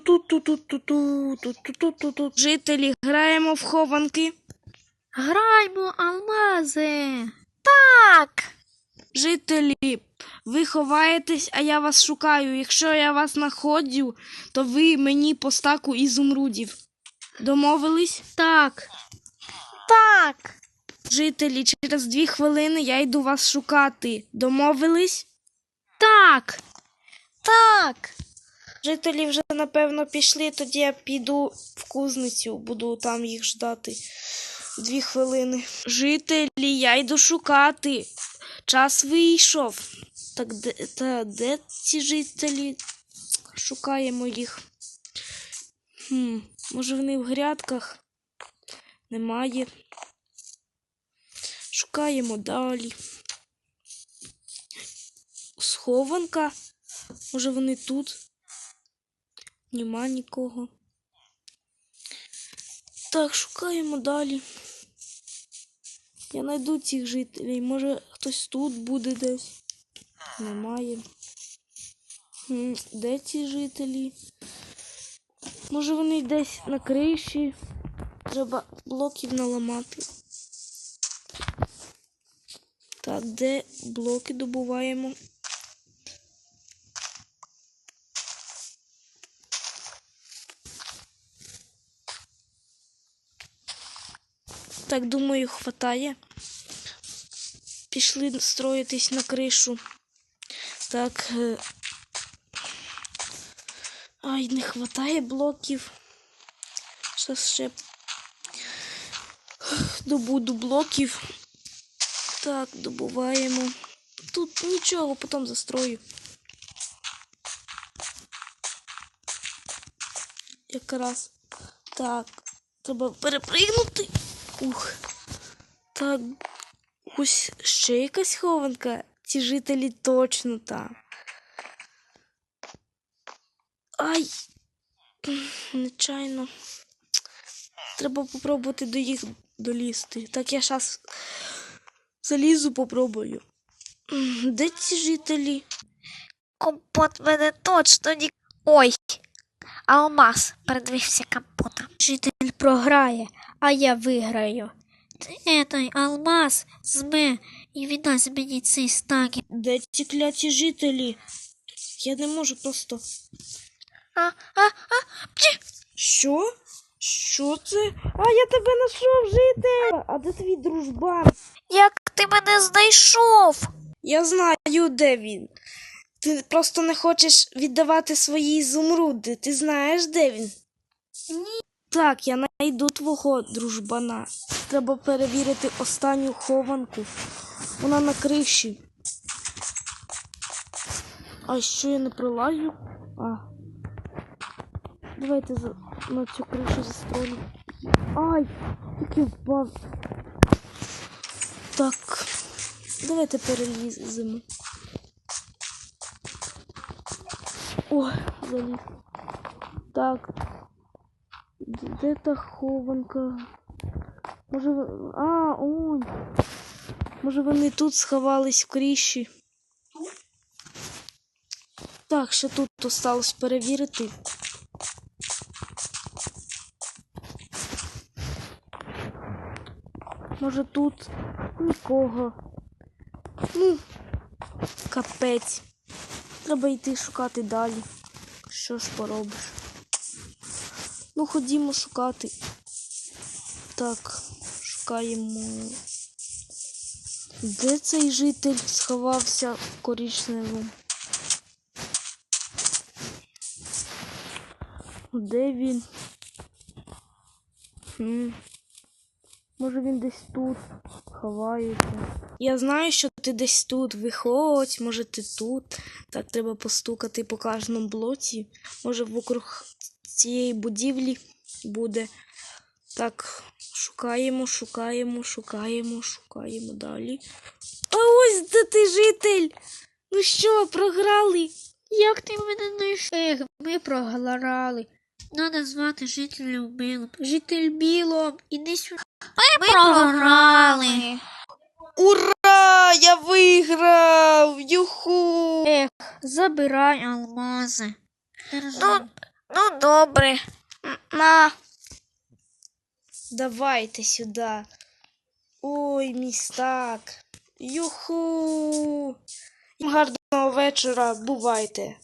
Ту-ту-ту-ту-ту-ту-ту-ту-ту-ту-ту-ту. Жителі, граємо в хованки. Граймо, алмази. Так. Жителі, ви ховаєтесь, а я вас шукаю. Якщо я вас знаходжу, то ви мені по стаку ізумрудів. Домовились? Так. Так. Жителі, через дві хвилини я йду вас шукати. Домовились? Так. Так. Жителі вже напевно пішли, тоді я піду в кузницю, буду там їх ждати. Дві хвилини. Жителі, я йду шукати. Час вийшов. Так де, та, де ці жителі? Шукаємо їх. Хм, може вони в грядках? Немає. Шукаємо далі. Схованка. Може вони тут? Нема нікого. Так, шукаємо далі. Я знайду цих жителів. Може хтось тут буде десь. Немає. Де ці жителі? Може вони десь на криші. Треба блоків наламати. Так, де блоки добуваємо? Так, думаю, хватає. Пішли строїтись на кришу. Так. е, Ай, не хватає блоків. Щас ще добуду блоків. Так, добуваємо. Тут нічого, потім застрою. Якраз. Так, треба перепригнути. Ух. Так, ось ще якась хованка. Ці жителі точно там. Ай. Нечайно. Треба попробувати до їх долізти. Так, я зараз залізу попробую. Де ці жителі? Компот мене точно ні. Ой. Алмаз передвигся компота. Житель програє, а я виграю. Це алмаз зме і віддасть мені цей стаки. Де ці кляті жителі? Я не можу просто. А, а, а, пчі! Що? Що це? А я тебе знайшов, житель! А де твій дружбан? Як ти мене знайшов? Я знаю, де він. Ти просто не хочеш віддавати свої ізумруди. Ти знаєш, де він? Ні. Так, я знайду твого дружбана. Треба перевірити останню хованку. Вона на криші. А що я не пролазю? А. Давайте за... на цю кришу застрелю. Ай! Який впав. Так. Давайте переліземо. О, заліз. Так. Де та хованка? Може. А, он. Може вони тут сховались в кріші. Так, ще тут осталось перевірити. Може тут нікого. Ну, капець. Треба йти шукати далі. Що ж поробиш? Ну, ходімо шукати. Так, шукаємо. Де цей житель сховався в коричневому? Де він? Хм. Може він десь тут ховається. Я знаю, що ти десь тут. Виходь, може ти тут. Так треба постукати по кожному блоці. Може вокруг цієї будівлі буде. Так, шукаємо, шукаємо, шукаємо, шукаємо далі. А ось де ти житель. Ну що, програли? Як ти мене знайшов? Ми програли. Надо звати жителів білом. Житель білом, іди сюди. Ми, програли. Ура! Я виграв! Юху! Ех, забирай алмази. Ну, Ну, добре. На. Давайте сюди. Ой, містак. Юху. Гарного вечора, бувайте.